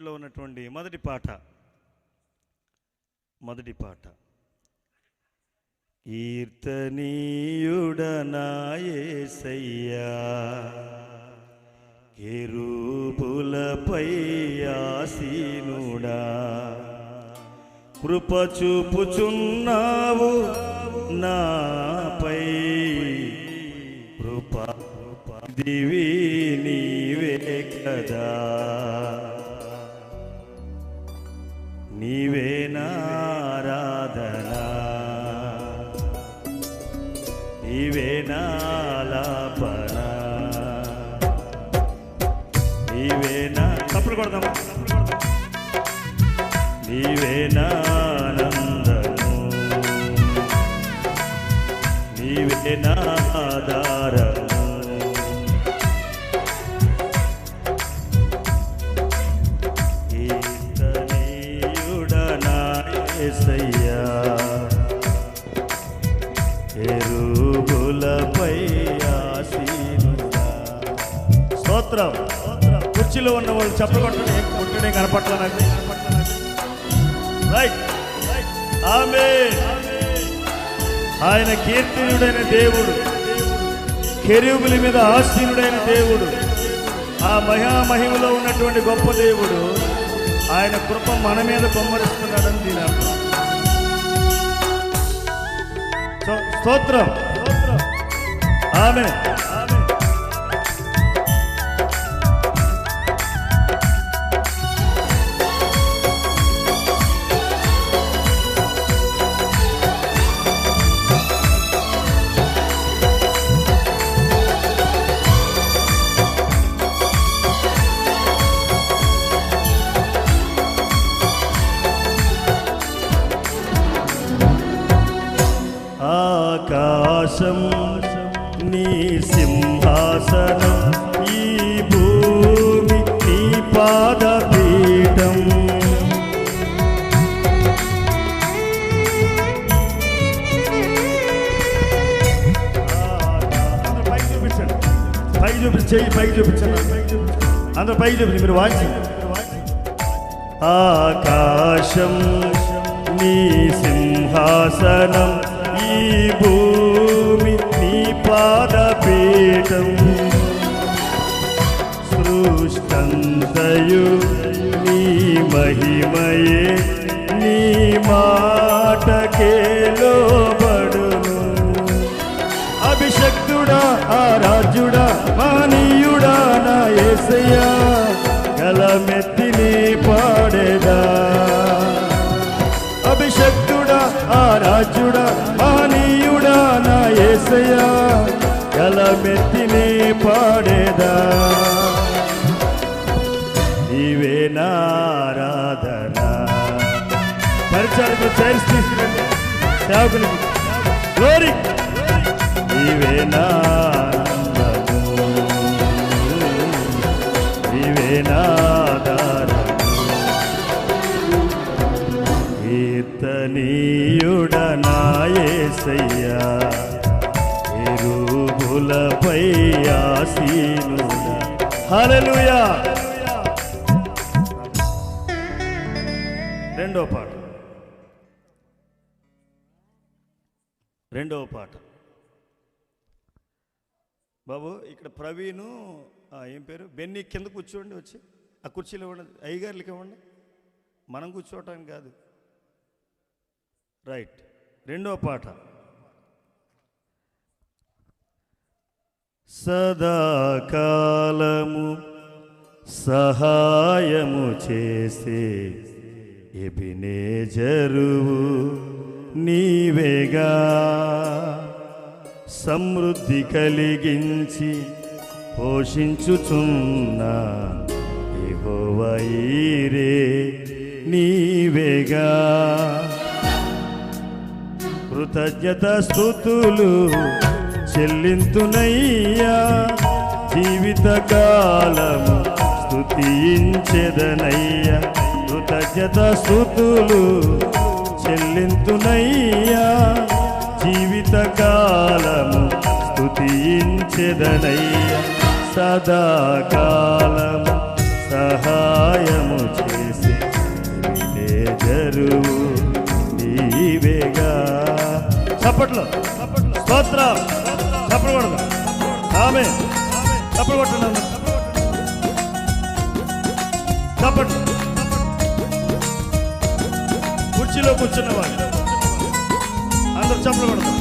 లో ఉన్నటువంటి మొదటి పాట. మొదటి పాట. కీర్తనీయుడనాయసయ్యా కెరూపులపై ఆసీనుడా కృప చూపుచున్నావు నాపై కృప దివి నీవే నాలాపన నీవే నా తప్పుడు కొడదామా నీవే నానందము నీవే కుర్చీలో ఉన్న వాళ్ళు చెప్పకొట్టడే కొట్టడే కనపట్ల నాకు రైట్ ఆమె. ఆయన కీర్తినుడైన దేవుడు. కెరూబుల మీద ఆసీనుడైన దేవుడు. ఆ మహామహిమలో ఉన్నటువంటి గొప్ప దేవుడు. ఆయన కృప మన మీద కొమ్మరిస్తున్నాడని దీని అర్థం. స్తోత్రం. ఆమె. అందరూ పైకి మీరు వాంచి ఆకాశం నీ సింహాసనం ఈ భూమి నీ పాదపీఠం. సృష్టంతయు నీ మహిమయే నీ మాటకే లోబడును. అభిషక్తుడా ఆరాధ్యుడా మానీయుడా నా ఏసయ్యా. మెత్తిని పాడేదా? అభిషక్తుడా ఆ రాజుడా మానీయుడా నా ఏసయా గల మెత్తిని పాడేదా? నీవే నారాధన పరిచారకు చైర్స్ తీసుకురండి. సేవకులకి గ్లోరీ నీవే నా ఆసీనుడా రెండో పాట. రెండవ పాట. బాబు ఇక్కడ ప్రవీణు ఏం పేరు? బెన్ని కింద కూర్చోండి వచ్చి. ఆ కుర్చీలో ఇవ్వండి అయ్యగారులకి ఇవ్వండి. మనం కూర్చోవటానికి కాదు. రైట్. రెండవ పాట. సదాకాలము సహాయము చేసే ఎబినే జరువు నీవేగా. సమృద్ధి కలిగించి పోషించుచున్నా ఇహోవైరే నీవేగా. కృతజ్ఞత స్థుతులు చెల్లింతునయ్యా. జీవితకాలము స్థుతించెదనయ్యా కృతజ్ఞత స్థుతులు చెల్లింతునయ్యా. జీవితకాలము స్థుతించెదనయ్యా సదాకాలము సహాయము చే జరువు నీవేగా. చప్పట్లో స్తోత్రం చప్పకూడదు ఆమె చప్పలు కొట్టండి అందరూ. కుర్చీలో కూర్చున్న వాళ్ళు. అందరు చప్పలు కొడతారు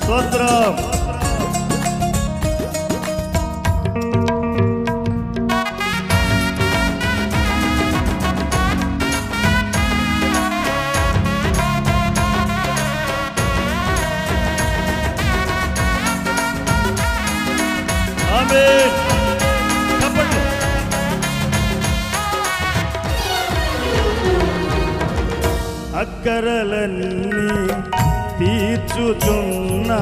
స్తోత్రం ఆమేన్ చప్పట్లు అక్కరలన్నీ తీర్చుచున్న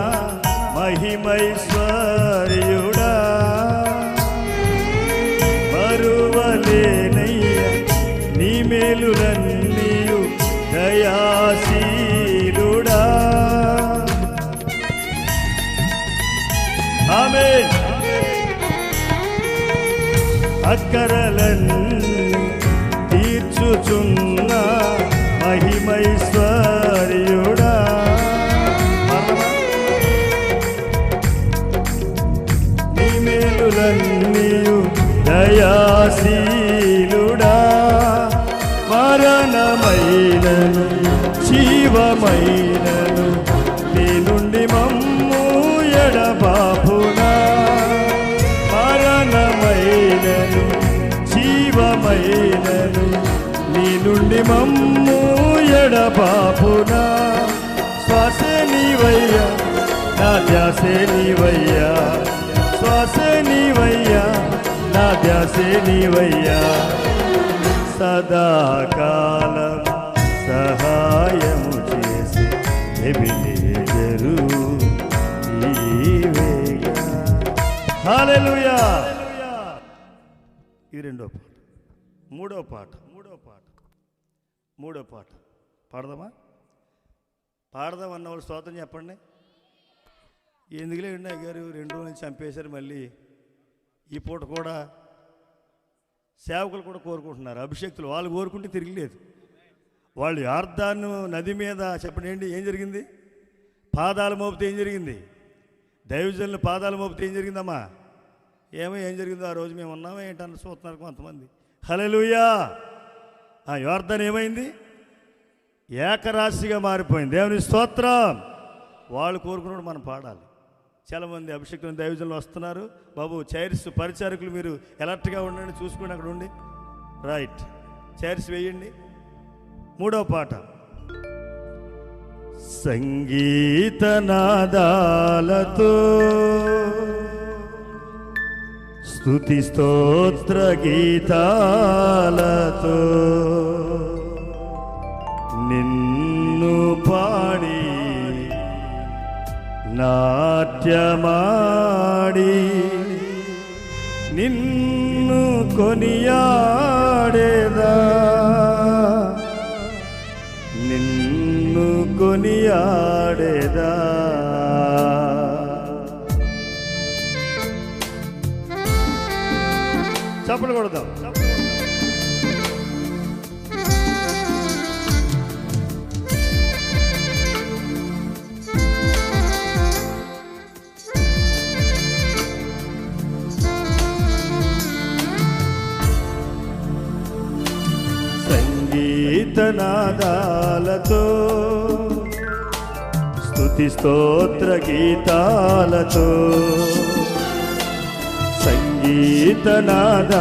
మహిమైశ్వర అక్కరలన్నీ తీర్చుచున్న మహిమైశ్వర మమ్ము ఎడబాపునా శ్వాస నీవయ్యా నా ధ్యాసే నీవయ్యా. శ్వాస నీవయ్యా నా ధ్యాసే నీవయ్యా. సదాకాలం సహాయము చేసి ఎబిలేజరు నీవేగా హల్లెలూయా రెండో పాట. మూడో పాట. మూడో పాట. పాడదామా? పాడదాం అన్న వాళ్ళు స్తోత్రం చెప్పండి. ఎందుకులే ఉన్నాయి గారు రెండు రోజుల నుంచి చంపేశారు మళ్ళీ. ఈ పూట కూడా సేవకులు కూడా కోరుకుంటున్నారు. అభిషేక్తులు వాళ్ళు కోరుకుంటే తిరగలేదు. వాళ్ళు యార్దాను నది మీద చెప్పండి ఏంటి ఏం జరిగింది? పాదాలు మోపితే ఏం జరిగింది? దైవజనులు పాదాలు మోపితే ఏం జరిగిందమ్మా? ఏమో ఏం జరిగిందో ఆ రోజు మేము ఉన్నామో ఏంటని చూస్తున్నారు కొంతమంది. హలెలుయా ఆ యోర్ధన్ ఏమైంది? ఏకరాశిగా మారిపోయింది. దేవుని స్తోత్రం. వాళ్ళు కోరుకున్నప్పుడు మనం పాడాలి. చాలామంది అభిషేకులు దైవజనులు వస్తున్నారు. బాబు చైర్స్ పరిచారకులు మీరు ఎలర్ట్గా ఉండండి చూసుకోండి అక్కడ ఉండి. రైట్. చైర్స్ వేయండి. మూడవ పాట. సంగీతనాదాలతో స్థుతి స్తోత్ర గీతాలతో నిన్ను పాడి నాట్యమాడి నిన్ను కొనియాడేదా? నిన్ను కొనియాడేదా? చప్పలు కొడదాం. సంగీతనాదాలతో స్తుతి స్తోత్ర గీతాలతో. గీతనాదాలతో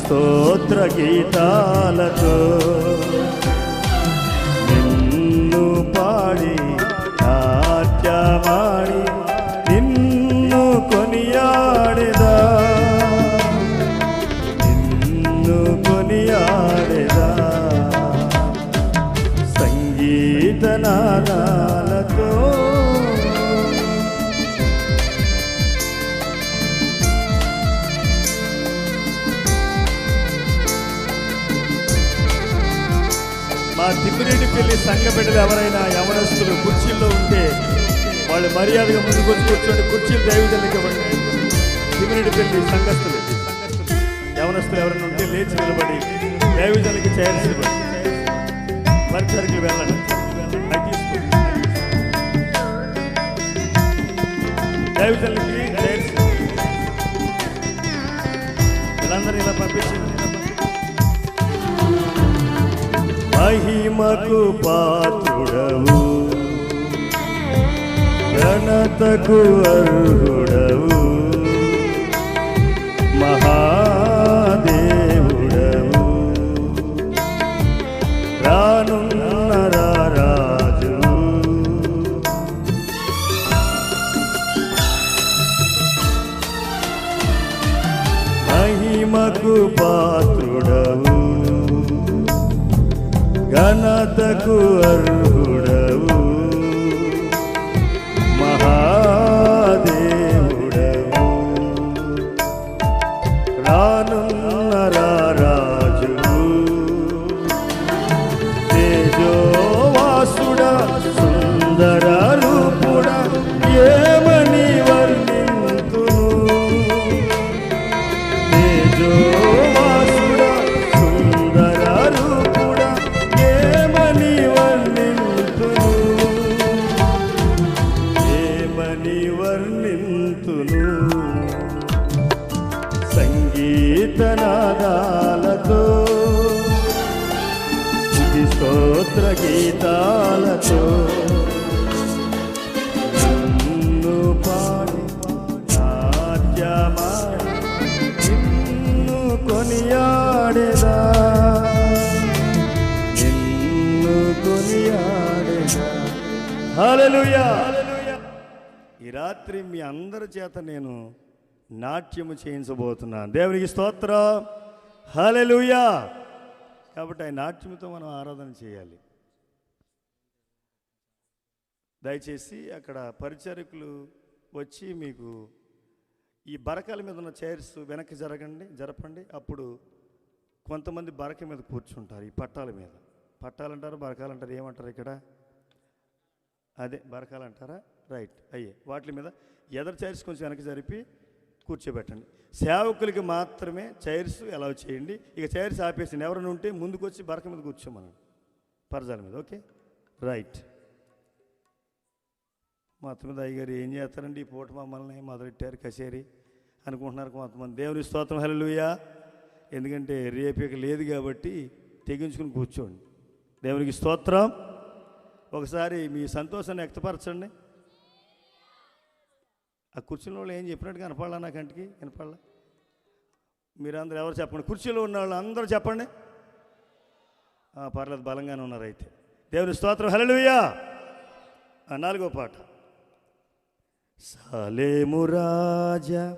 స్తోత్ర గీతాలతో. ముందుకు కుర్చీలు దైవజనులకు ఇవ్వండి. తిమ్మిరెడ్డి పెళ్ళి సంఘస్థులు. యవనస్తులు ఎవరైనా ఉంటే లేచి నిలబడి దైవజనులకి చేయాల్సి ఇవ్వండి పరిచయకి వెళ్ళండి. అది తీసుకోండి. వీళ్ళందరూ ఇలా పంపించింది మహిమకు పాత్రుడవు. ఘనతకు అర్హుడవు. ఈ రాత్రి మీ అందరి చేత నేను నాట్యము చేయించబోతున్నాను. దేవునికి స్తోత్ర. హలెలుయా కాబట్టి ఆ నాట్యముతో మనం ఆరాధన చేయాలి. దయచేసి అక్కడ పరిచారకులు వచ్చి మీకు ఈ బరకాల మీద ఉన్న చైర్స్ వెనక్కి జరగండి జరపండి. అప్పుడు కొంతమంది బరక మీద కూర్చుంటారు ఈ పట్టాల మీద. పట్టాలంటారు బరకాలంటారు అంటారు ఏమంటారు ఇక్కడ? అదే బరకాలు అంటారా? రైట్. అయ్యే. వాటి మీద ఎదర్ చైర్స్ కొంచెం వెనక జరిపి కూర్చోబెట్టండి. సేవకులకి మాత్రమే చైర్స్ అలౌ చేయండి. ఇక చైర్స్ ఆపేసి ఎవరైనా ఉంటే ముందుకు వచ్చి బరక మీద కూర్చోమనండి. పరజాల మీద. ఓకే? రైట్. మొత్తం మీద అయ్యగారు ఏం చేస్తారండి? ఈ పూట మమ్మల్ని మొదలెట్టారు కచేరి అనుకుంటున్నారు కొంతమంది. దేవుని స్తోత్రం. హల్లెలూయా. ఎందుకంటే రేపిక లేదు కాబట్టి తెగించుకుని కూర్చోండి. దేవునికి స్తోత్రం. ఒకసారి మీ సంతోషాన్ని వ్యక్తపరచండి. ఆ కుర్చీలో వాళ్ళు ఏం చెప్పినట్టు కనపడాలా నా కంటికి? కనపడాలా? మీరందరూ ఎవరు చెప్పండి? కుర్చీలో ఉన్న వాళ్ళు అందరూ చెప్పండి. ఆ, పర్లేదు బలంగానే ఉన్నారు అయితే. దేవుని స్తోత్రం హలలుయ్యా ఆ, నాలుగో పాట. సాలేము రాజా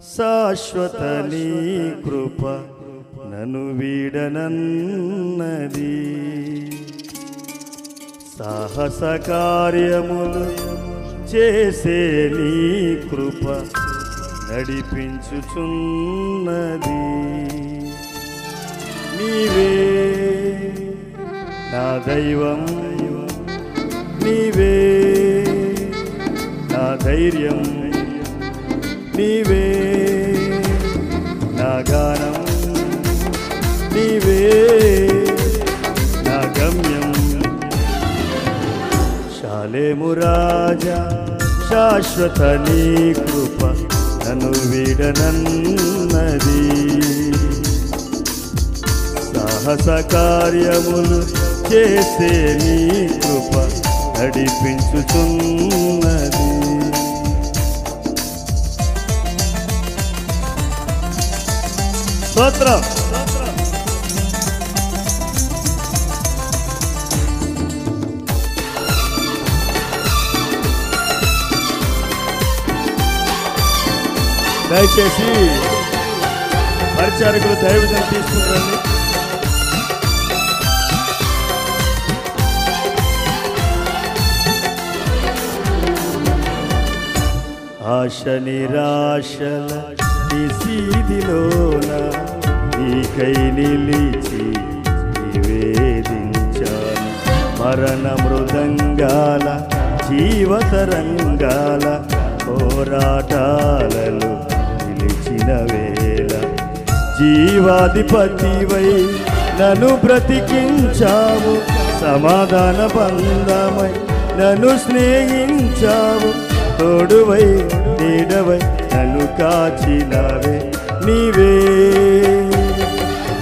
శాశ్వత నీ కృప నన్ను వీడనన్నది. సాహస కార్యములు చేసే నీ కృప నడిపించుచున్నది. నీవే నా దైవం. నీవే నా ధైర్యం. నీవే నా గానం. చాలేము రాజా శాశ్వత నీ కృప నన్ను వీడనన్నది. సాహస కార్యములు చేసే నీ కృప నడిపించుచున్నది. స్తోత్రం. దయచేసి పరిచారకులు దైవజనం తీసుకుంటారండి ఆశ నిరాశల నిసీదిలోన నీకై నిలిచి నివేదించాను. మరణ మృదంగాల జీవతరంగాల పోరాటాలలో నిలిచిన వేళ జీవాధిపతివై నన్ను బ్రతికించావు. సమాధాన బంధమై నన్ను స్నేహించావు. తోడువై నీడవై నన్ను కాచినవే నీవే.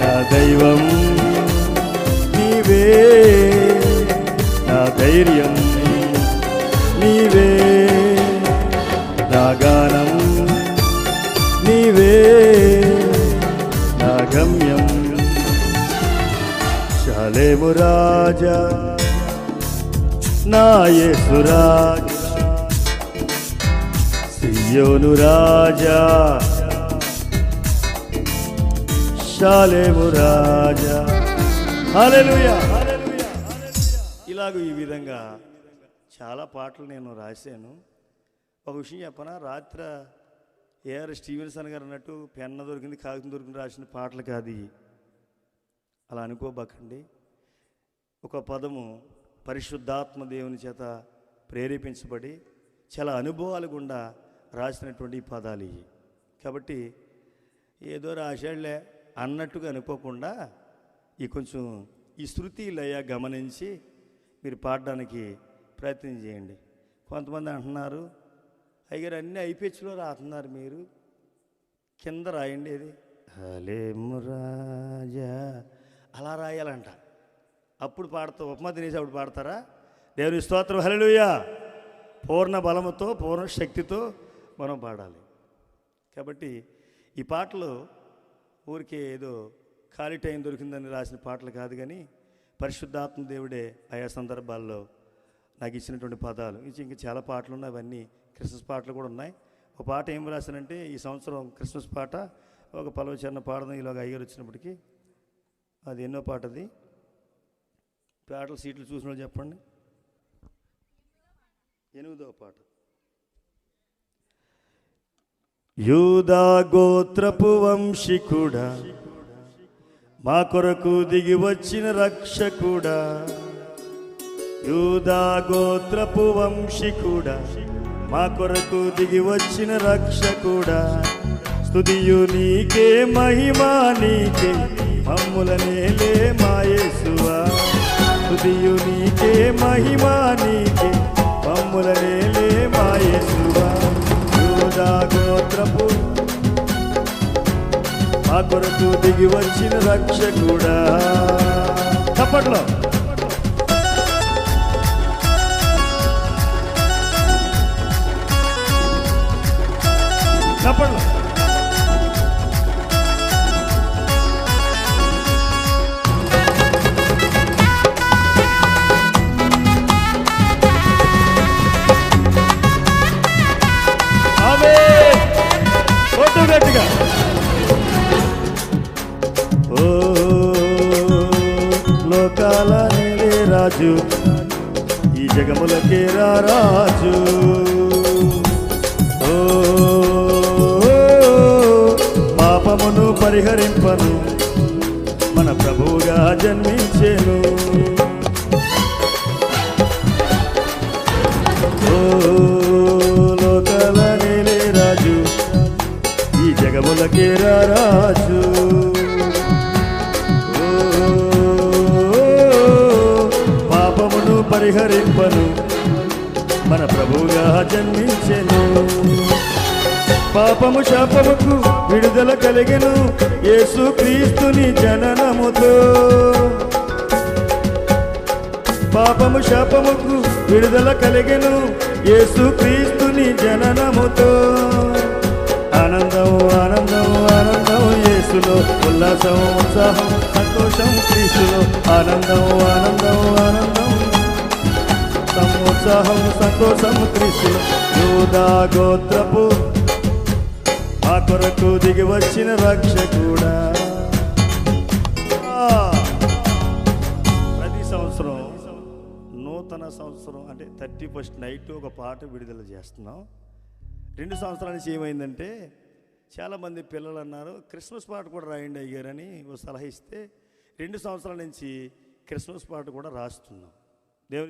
నా దైవం నీవే. నా ధైర్యం నీవే. నా గానం నీవే నా గమ్యం శాలేము రాజా నా యేసురాజ సియోను రాజా శాలేము రాజా. హల్లెలూయా. ఇలాగ ఈ విధంగా చాలా పాటలు నేను రాశాను. ఒక విషయం చెప్పనా? రాత్ర ఏఆర్ స్టీవెన్సన్ గారు అన్నట్టు పెన్న దొరికింది కాగితం దొరికింది రాసిన పాటలు కాదు అలా అనుకోబాకండి. ఒక పదము పరిశుద్ధాత్మ దేవుని చేత ప్రేరేపించబడి చాలా అనుభవాలు గుండా రాసినటువంటి పదాలు ఇవి. కాబట్టి ఏదో రాశాడులే అన్నట్టుగా అనుకోకుండా ఈ కొంచెం ఈ శృతి లయ గమనించి మీరు పాడడానికి ప్రయత్నం చేయండి. కొంతమంది అంటున్నారు అయ్యారు అన్నీ ఐపీహెచ్లో రాస్తున్నారు మీరు. కింద రాయండి ఇది హలేము రాజా అలా రాయాలంట. అప్పుడు పాడతా ఉపమా తినేసి అప్పుడు పాడతారా? దేవుని స్తోత్రం హల్లెలూయా. పూర్ణ బలముతో పూర్ణ శక్తితో మనం పాడాలి. కాబట్టి ఈ పాటలు ఊరికే ఏదో ఖాళీ టైం దొరికిందని రాసిన పాటలు కాదు కానీ పరిశుద్ధాత్మ దేవుడే ఆయా సందర్భాల్లో నాకు ఇచ్చినటువంటి పదాలు. ఇంకా చాలా పాటలు ఉన్నాయి అవన్నీ క్రిస్మస్ పాటలు కూడా ఉన్నాయి. ఒక పాట ఏం రాశానంటే ఈ సంవత్సరం క్రిస్మస్ పాట ఒక పలవ చిన్న పాడదాం ఇలాగ అయ్యారు వచ్చినప్పటికీ. అది ఎన్నో పాట అది పాటలు సీట్లు చూసిన వాళ్ళు చెప్పండి. ఎనిమిదవ పాట. యూదా గోత్రపు వంశికుడా మా కొరకు దిగి వచ్చిన రక్షకుడా. యూదా గోత్రపు వంశికుడా మా కొరకు దిగి వచ్చిన రక్షకుడా స్థుతియు నీకే మహిమా నీకే మమ్ములనేలే మాయేసువా స్థుతియు నీకే మహిమా నీకే మమ్ములనేలే మాయేసువా యూదా గోత్రపు మా కొరకు దిగి వచ్చిన రక్షకుడా చప్పట్లో పరిహరింపను మన ప్రభువుగా జన్మించెను. పాపము శాపముకు విడుదల కలిగెను యేసు క్రీస్తుని జననముతో. పాపము శాపముకు విడుదల కలిగెను యేసు క్రీస్తుని జననముతో. ఆనందం ఆనందం ఆనందం యేసులో ఉల్లాసం ఉత్సాహం సంతోషం క్రీస్తులో. ఆనందం ఆనందం ఆనందం సమోత్సాహం సంతోషం క్రీస్తులో. యూదా గోత్రపు ఆ కొరకు దిగి వచ్చిన రక్షకుడా. కూడా ప్రతి సంవత్సరం నూతన సంవత్సరం అంటే థర్టీ ఫస్ట్ నైట్ ఒక పాట విడుదల చేస్తున్నాం. రెండు సంవత్సరాల నుంచి ఏమైందంటే చాలామంది పిల్లలు అన్నారు క్రిస్మస్ పాట కూడా రాయండి అయ్యారని ఓ సలహా ఇస్తే రెండు సంవత్సరాల నుంచి క్రిస్మస్ పాట కూడా రాస్తున్నాం.